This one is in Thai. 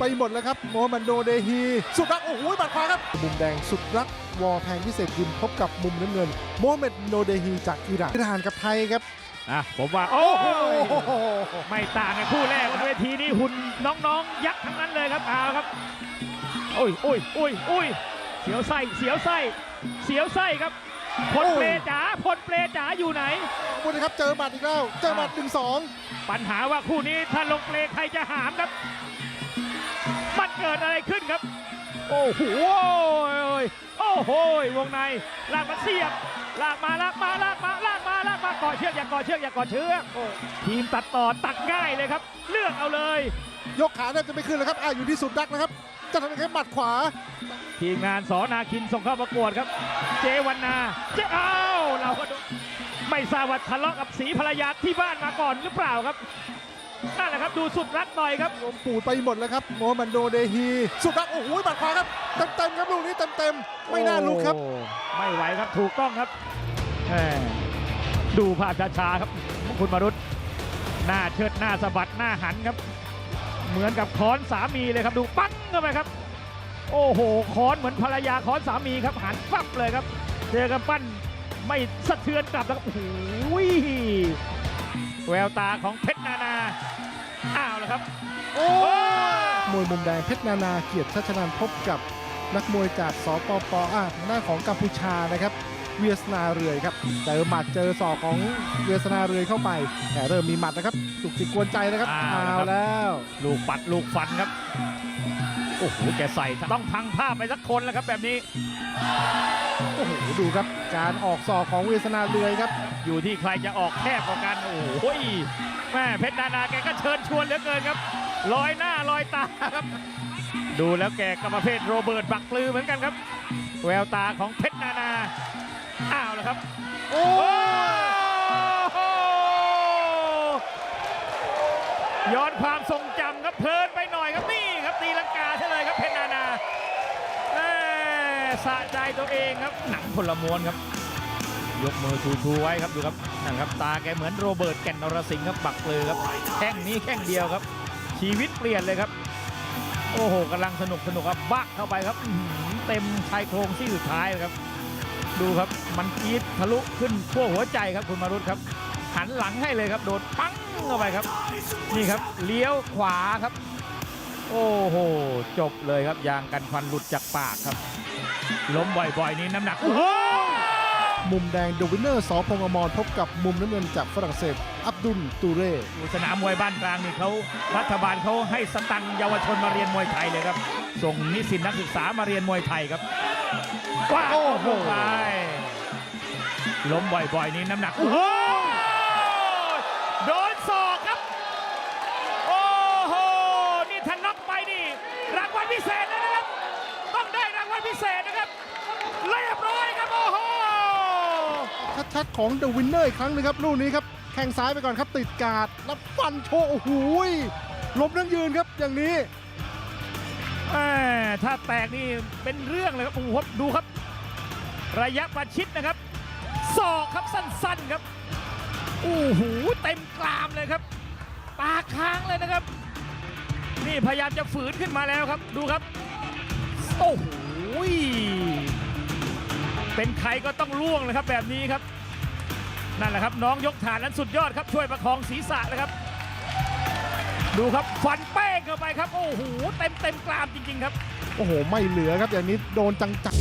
ไปหมดแล้วครับโมฮัมหมัดโดเดฮีสุดรักโอ้โหบัดขวาครับมุมแดงสุดรักวอลแพงพิเศษยิมพบกับมุมน้ำเงินโมฮัมเหม็ดโนเดฮีจากอิหร่านทหารกับไทยครับอะผมว่าโอ้โอ้โหโหไม่ต่างกันคู่แรกบนเวทีนี้หุ่นน้องๆ ยักษ์ทั้งนั้นเลยครับเอาครับโอ้ยโอ้ยโอ้ยโอ้ยเสียวไส้เสียวไส้เสียวไส้ครับพลเปลจ๋าพลเปลจ๋าอยู่ไหนบุญครับเจอบัตรอีกแล้วเจอบัตรหนึ่งสองปัญหาว่าคู่นี้ถ้าลงเปลใครจะหามครับมัน เกิดอะไรขึ้นครับ โอ้โหโอ้โหวงในลากมาเสียบลากมาลากมาลากมาลากมาลากมาก่อเชือกอย่าก่อเชือกอย่าก่อเชือกโอ้ทีมตัดต่อตัดง่ายเลยครับ เลือกเอาเลย ยกขาแทบจะไม่ขึ้นแล้วครับอะอยู่ที่สุดรักนะครับ จะทำยังไงบัตรขวา ทีมงานสอนาคินส่งเข้าประกวดครับ เจวันนาเจอ้าวเราก็ดูไม่ทราบว่าทะเลาะกับสีภรรยาที่บ้านมาก่อนหรือเปล่าครับ นั่นแหละครับดูสุดรักหน่อยครับรวมปูดไปหมดแล้วครับโมฮัมหมัดโดเดฮี สุดรักโอ้โหบัตรขวาครับเต็มๆครับลูกนี้เต็มๆไม่น่าลุกครับ โอ้ไม่ไหวครับถูกต้องครับแหมดูภาพช้าๆครับ คุณมารุตหน้าเชิดหน้าสะบัดหน้าหันครับ เหมือนกับค้อนสามีเลยครับดูปั้งเข้าไปครับ โอ้โหค้อนเหมือนภรรยาค้อนสามีครับหันปั๊บเลยครับ เจอกันปั้นไม่สะเทือนกลับแล้วครับโอ้โห แววตาของเพชรนานา อ้าวแล้วครับ โอ้มวยมุมแดงเพชรนานาเกียรติชัชนันท์พบกับนักมวยจากสปปอะทางด้านของกัมพูชานะครับเวียสนาเรือยครับเจอหมัดเจอศอกของเวียสนาเรือยเข้าไปแต่เริ่มมีหมัดนะครับจุกจิกกวนใจนะครับอ้าวเอาแล้ว ลูกปัดลูกฟันครับ โอ้โห แกใส่ ต้องพังภาพไปสักคนแล้วครับแบบนี้ โอ้โหดูครับการออกศอกของเวสนาเรือยครับ อยู่ที่ใครจะออกแคบกว่ากันโอ้โหแม่เพชรนานาแกก็เชิญชวนเหลือเกินครับลอยหน้าลอยตาครับ ดูแล้วแกก็ประเภทโรเบิร์ตบักปลือเหมือนกันครับ แววตาของเพชรนานาอ้าวแล้วครับ โอ้ย้อนความทรงจำครับเพลินไปหน่อยครับนี่ครับตีลังกาใช่เลยครับเพชรนานาแม่ สะใจตัวเองครับหนังพลมวนครับ ยกมือชูชูไว้ครับดูครับนั่นครับตาแกเหมือนโรเบิร์ตแก่นนรสิงห์ครับปักเปลือครับแข้งนี้แข้งเดียวครับ ชีวิตเปลี่ยนเลยครับ โอ้โหกำลังสนุกสนุกครับบักเข้าไปครับเต็มชายโครงที่สุดท้ายเลยครับ ดูครับมันจี๊ดทะลุขึ้นทั่วหัวใจครับคุณมารุตครับ หันหลังให้เลยครับ โดนปังเข้าไปครับ นี่ครับเลี้ยวขวาครับ โอ้โห จบเลยครับยางกันควันหลุดจากปากครับ ล้มบ่อยๆ นี่น้ำหนัก โอ้โหมุมแดงดูวินเนอร์สอพงษ์อมรพบกับมุมน้ำเงินจากฝรั่งเศส อับดุลตูเร่สนามมวยบ้านกลางนี่เขารัฐบาลเขาให้สตังค์เยาวชนมาเรียนมวยไทยเลยครับ ส่งนิสิตนักศึกษามาเรียนมวยไทยครับว้าวโอ้โหลงไปล้มบ่อยๆ นี่น้ำหนัก โอ้โหโดนศอกครับ โอ้โห นี่ถ้าน็อกไปนี่รางวัลพิเศษนะครับ ต้องได้รางวัลพิเศษนะครับ เรียบร้อยครับ โอ้โห ชัดๆของเดอะวินเนอร์อีกครั้งหนึงครับลูกนี้ครับแข้งซ้ายไปก่อนครับติดกาดแล้วฟันโชว์โอ้โหล้มนั่งยืนครับอย่างนี้แม่ถ้าแตกนี่เป็นเรื่องเลยครับโอ้โหดูครับ ระยะประชิดนะครับศอกครับสั้นๆครับโอ้โหเต็มกรามเลยครับ ปากค้างเลยนะครับ นี่พยายามจะฝืนขึ้นมาแล้วครับ ดูครับโอ้โหเป็นใครก็ต้องล่วงเลยครับแบบนี้ครับ นั่นแหละครับน้องยกฐานนั้นสุดยอดครับช่วยประคองศีรษะนะครับ ดูครับฟันเป้งเข้าไปครับ โอ้โหเต็มเต็มกรามจริง ๆ ครับ โอ้โห ไม่เหลือครับอย่างนี้โดนจังจัง